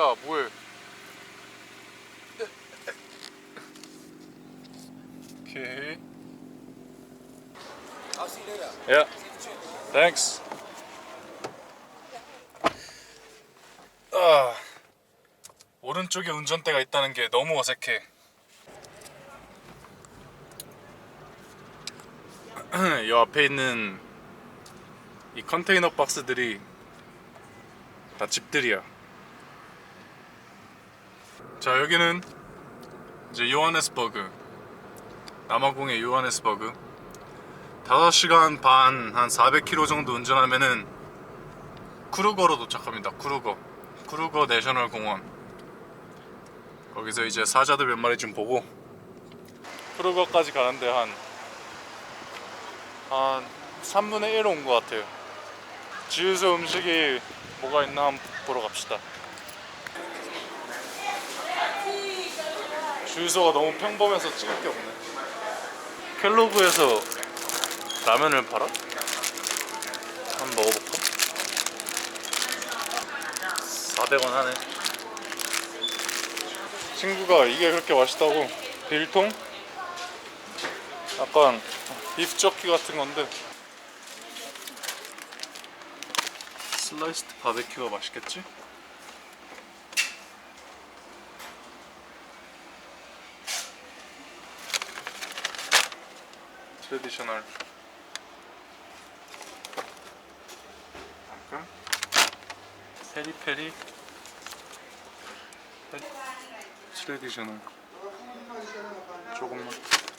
야 뭐해 오케이 later. Yeah. Thanks. 아, 오른쪽에 운전대가 있다는 게 너무 어색해. 이 앞에 있는 이 컨테이너 박스들이 다 집들이야. 자 여기는 이제 요하네스버그 남아공의 요하네스버그 5시간 반, 한 400km 정도 운전하면은 쿠르거로 도착합니다. 쿠르거. 쿠르거 내셔널 공원. 거기서 이제 사자들 몇 마리 좀 보고 쿠르거까지 가는데 한, 한 3분의 1 온 것 같아요. 주유소 음식이 뭐가 있나 한번 보러 갑시다. 주유소가 너무 평범해서 찍을 게 없네. 켈로그에서 라면을 팔아? 한번 먹어볼까? 400원 하네 친구가 이게 그렇게 맛있다고 빌통? 약간 비프 저키 같은 건데 슬라이스드 바베큐가 맛있겠지? additional bakın peri peri. Peri additional çok umut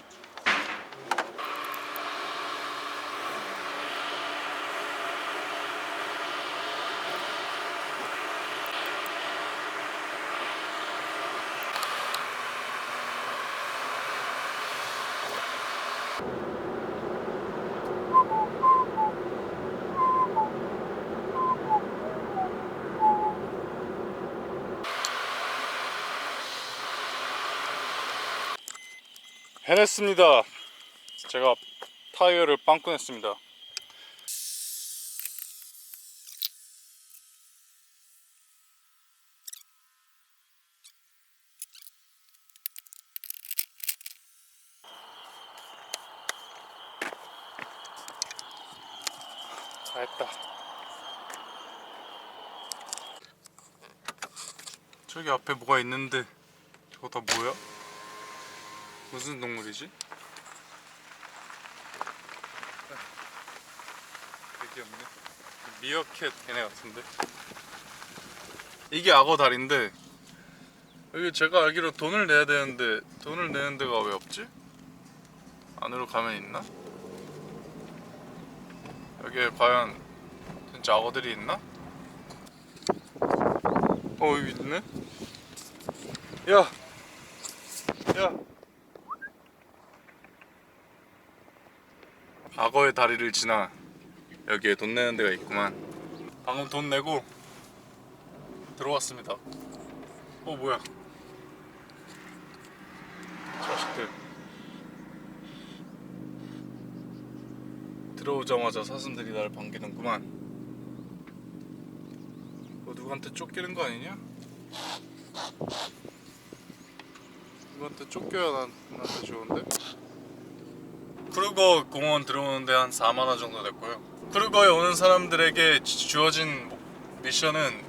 해냈습니다. 제가 타이어를 빵꾸 냈습니다. 다 했다. 저기 앞에 뭐가 있는데 저거 다 뭐야? 무슨 동물이지? 되게 없네. 미어캣 걔네 같은데. 이게 악어 다리인데 여기 제가 알기로 돈을 내야 되는데 돈을 내는 데가 왜 없지? 안으로 가면 있나? 여기에 과연 진짜 악어들이 있나? 어 여기 있네. 야, 야. 악어의 다리를 지나 여기에 돈 내는 데가 있구만. 방금 돈 내고 들어왔습니다. 어 뭐야? 자식들 들어오자마자 사슴들이 나를 반기는구만. 뭐 누구한테 쫓기는 거 아니냐? 누구한테 쫓겨야 난, 나한테 좋은데? 크루거 공원 들어오는데 한 4만 원 정도 됐고요. 크루거에 오는 사람들에게 주- 주어진 미션은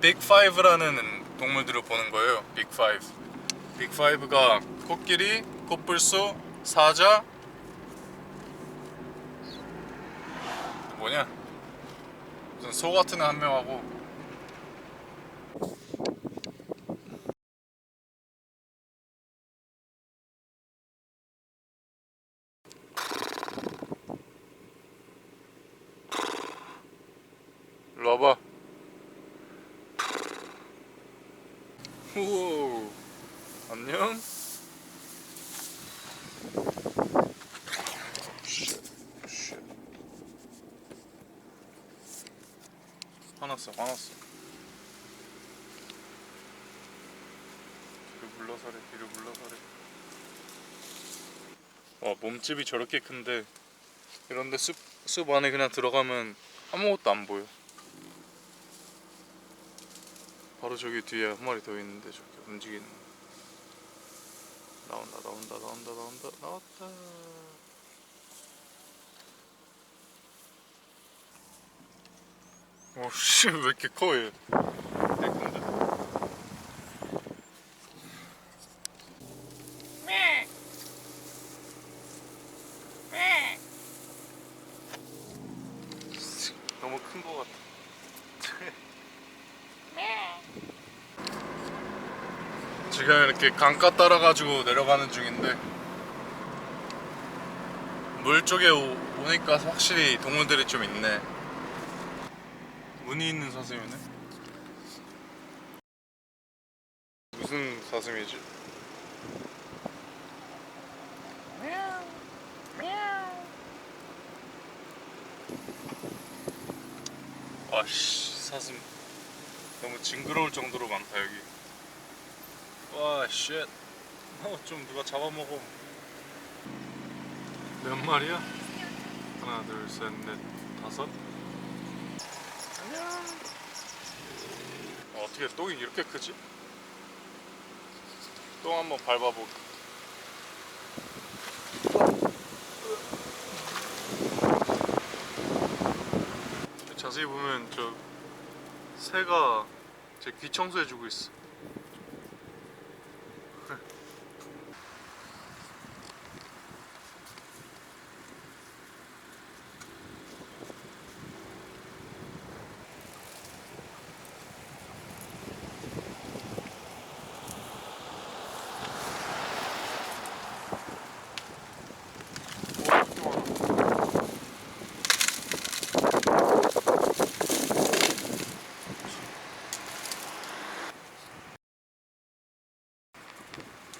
빅 5라는 동물들을 보는 거예요. 빅 5. 빅 5가 코끼리, 코뿔소, 사자, 뭐냐? 무슨 소 같은 애 한 명하고 일로 와봐. 오, 안녕. 화났어, 화났어. 뒤로 물러서래, 뒤로 물러서래. 와, 몸집이 저렇게 큰데 이런데 숲, 숲 안에 그냥 들어가면 아무것도 안 보여. 바로 저기 뒤에 한 마리 더 있는데 저기 움직이는 나온다 나온다 나온다 나온다 나왔다 오씨 왜 이렇게 커 얘? 되게 큰데? 너무 큰 거 같아. 지금 이렇게 강가 따라가지고 내려가는 중인데 물 쪽에 오, 오니까 확실히 동물들이 좀 있네. 무늬 있는 사슴이네. 무슨 사슴이지? 아씨 사슴 너무 징그러울 정도로 많다 여기. 와 쉣. 어 좀 누가 잡아먹어. 몇 마리야? 하나 둘 셋 넷 다섯. 안녕. 어, 어떻게 똥이 이렇게 크지? 똥 한번 밟아보기. 자세히 보면 저 새가 제 귀 청소해주고 있어.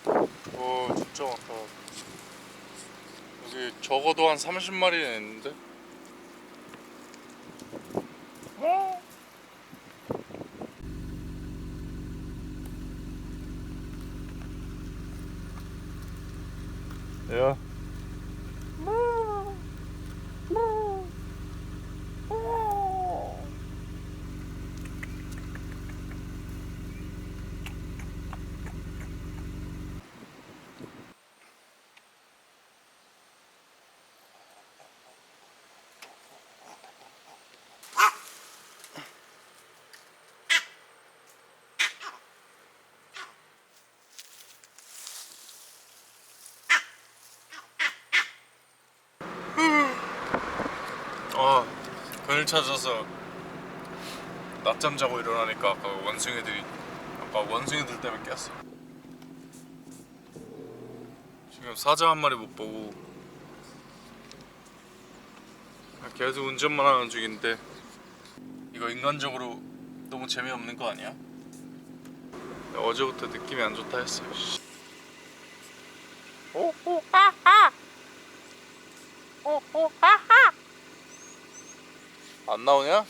오 진짜 많다. 여기 적어도 한 30마리는 있는데? 야 아 그늘 찾아서 낮잠 자고 일어나니까 아까 원숭이들이 아까 원숭이들 때문에 깼어 지금 사자 한 마리 못 보고 계속 운전만 하는 중인데 이거 인간적으로 너무 재미없는 거 아니야? 어제부터 느낌이 안 좋다 했어 씨. 안 나오냐?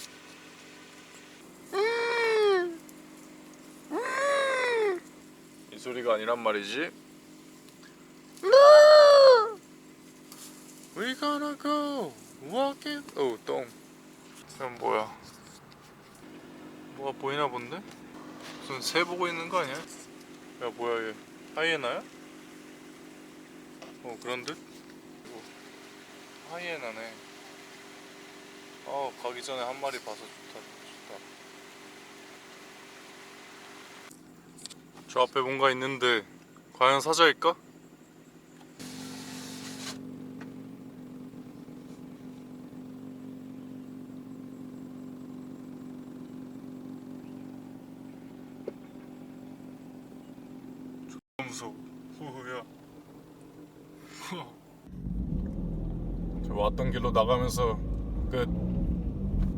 이 소리가 아니란 말이지. We gonna go walking. 오 똥. 이건 뭐야? 뭐가 보이나 본데? 무슨 새 보고 있는 거 아니야? 야 뭐야 얘? 하이에나야? 어 그런 듯? 어, 하이에나네. 어 가기 전에 한 마리 봐서 좋다 좋다. 저 앞에 뭔가 있는데 과연 사자일까? 무서워. 후후야. 저 왔던 길로 나가면서 그